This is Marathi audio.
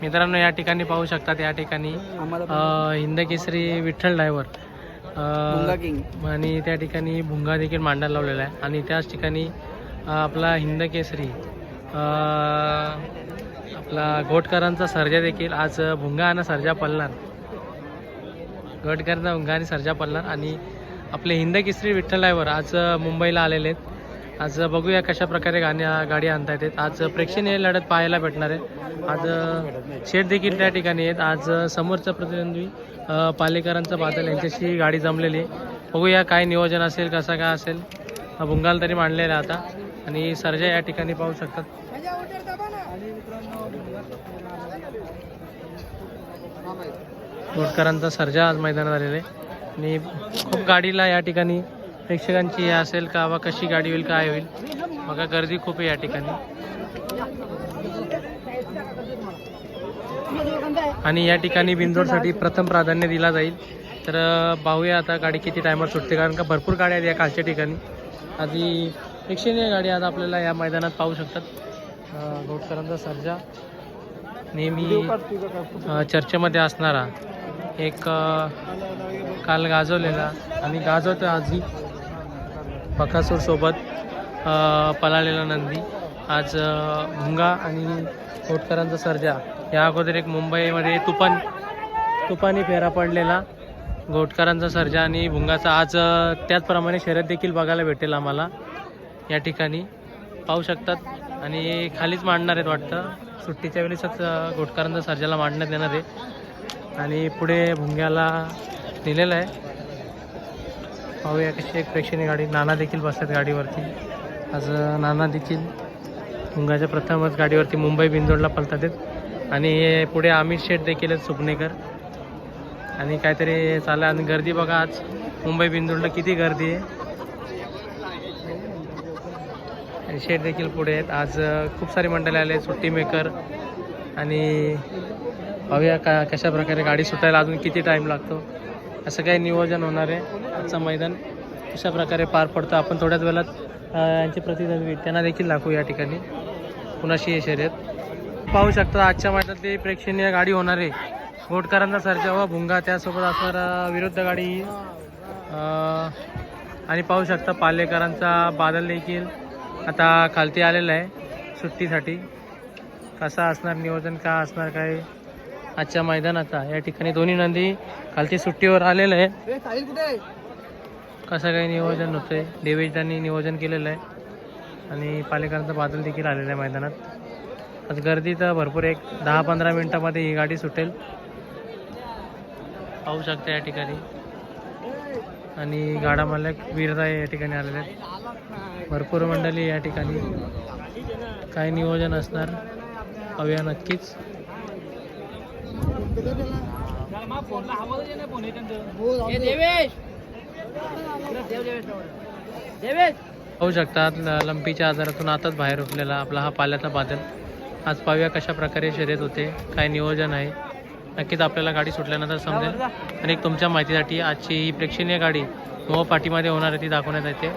मित्रांनो या ठिकाणी पाहू शकतात या ठिकाणी हिंदकेसरी विठ्ठल ड्रायव्हर. आणि त्या ठिकाणी भुंगा देखील मांडायला लावलेला आहे. आणि त्याच ठिकाणी आपला हिंदकेसरी आपला घोटकरांचा सर्जा देखील. आज भुंगा आणि सर्जा पळणार. घोटकरांचा भुंगा आणि सर्जा पळणार. आणि आपले हिंदकेसरी विठ्ठल ड्रायव्हर आज मुंबईला आलेले आहेत. आज बघूया कशा प्रकारे गाण्या गाडी आणता येतात आज प्रेक्षणीय लढत पाहायला भेटणार आहे. आज शेठ देखील त्या ठिकाणी आहेत. आज समोरचा प्रतिद्वंद्वी पालेकरांचा बादल यांच्याशी गाडी जमलेली आहे. बघूया काय नियोजन असेल कसं काय असेल. हा भुंगाल तरी मांडलेला आहे आता. आणि सर्जा या ठिकाणी पाहू शकतात. घोटकरांचा सर्जा आज मैदानात आलेला आहे. आणि खूप गाडीला या ठिकाणी प्रेक्षकांची हे असेल का बा कशी गाडी होईल काय होईल? बघा गर्दी खूप आहे या ठिकाणी. आणि या ठिकाणी बिंदोडसाठी प्रथम प्राधान्य दिला जाईल. तर पाहूया आता गाडी किती टायमर सुटते कारण का भरपूर गाड्या आहेत या कालच्या ठिकाणी. आधी प्रेक्षणीय गाडी आज आपल्याला या मैदानात पाहू शकतात. अं, घोटकरांचा सर्जा. नेहमी चर्चेमध्ये असणारा एक काल गाजवलेला आणि गाजवतो आजही. बकासूरसोबत पलालेला पळालेला नंदी. आज भुंगा आणि कोटकरांचा सर्जा. या अगोदर एक मुंबईमध्ये तुफान तुफानी फेरा पडलेला घोटकरांचा सर्जा आणि भुंगाचा. आज त्याचप्रमाणे शर्यत देखील बघायला भेटेल आम्हाला. या ठिकाणी पाहू शकतात. आणि खालीच मांडणार आहेत वाटतं. सुट्टीच्या वेळेसच घोटकरांचा सर्जाला मांडण्यात येणार आहे. आणि पुढे भुंग्याला दिलेलं आहे. पाहूया कशी एक प्रेक्षणीय गाडी. नाना देखील बसतात गाडीवरती. आज नाना देखील मुंगाच्या प्रथमच गाडीवरती मुंबई बिंदोडला पलतात आहेत. आणि पुढे अमित शेठ देखील आहेत सुपनेकर आणि काहीतरी चाललं आणि गर्दी बघा आज. मुंबई बिंदोडला किती गर्दी आहे. आणि शेठ देखील पुढे आहेत. आज खूप सारी मंडळी आले सुट्टी मेकर. आणि पाहूया का कशा प्रकारे गाडी सुटायला अजून किती टाईम लागतो. असं काही नियोजन होणार आहे. आजचं मैदान कशा प्रकारे पार पडतं. आपण थोड्याच वेळात यांचे प्रतिद्वंद्वी त्यांना देखील दाखवू या ठिकाणी. कुणाशी हे शर्यत? पाहू शकता आजच्या मैदानातली प्रेक्षणीय गाडी होणार आहे. घोटकरांचा सर्जा व भुंगा त्यासोबत असणार विरुद्ध गाडी आणि पाहू शकता पालेकरांचा बादल देखील आता खालती आलेला आहे सुट्टीसाठी. कसा असणार नियोजन का असणार काय? आजच्या मैदानाचा. या ठिकाणी दोन्ही नंदी खालती सुट्टीवर आलेलं आहे. कसं काही नियोजन होतंय? देवेश त्यांनी नियोजन केलेलं आहे. आणि पालेकरांचा बादल देखील आलेला आहे मैदानात. आज गर्दी तर भरपूर एक दहा पंधरा मिनटामध्ये ही गाडी सुटेल. पाहू शकता या ठिकाणी. आणि गाडा मालक वीरराय या ठिकाणी आलेले आहेत. भरपूर मंडळी या ठिकाणी. काय नियोजन असणार. पाहूया नक्कीच. पाहू शकतात लंपीच्या आजारातून आताच बाहेर उठलेला आपला हा पाल्याचा बादल. आज पाहूया कशा प्रकारे शर्यत होते. काय नियोजन आहे. नक्कीच आपल्याला गाडी सुटल्यानंतर समजेल. आणि एक तुमच्या माहितीसाठी आजची ही प्रेक्षणीय गाडी मोह पाठीमध्ये होणार आहे ती दाखवण्यात येते.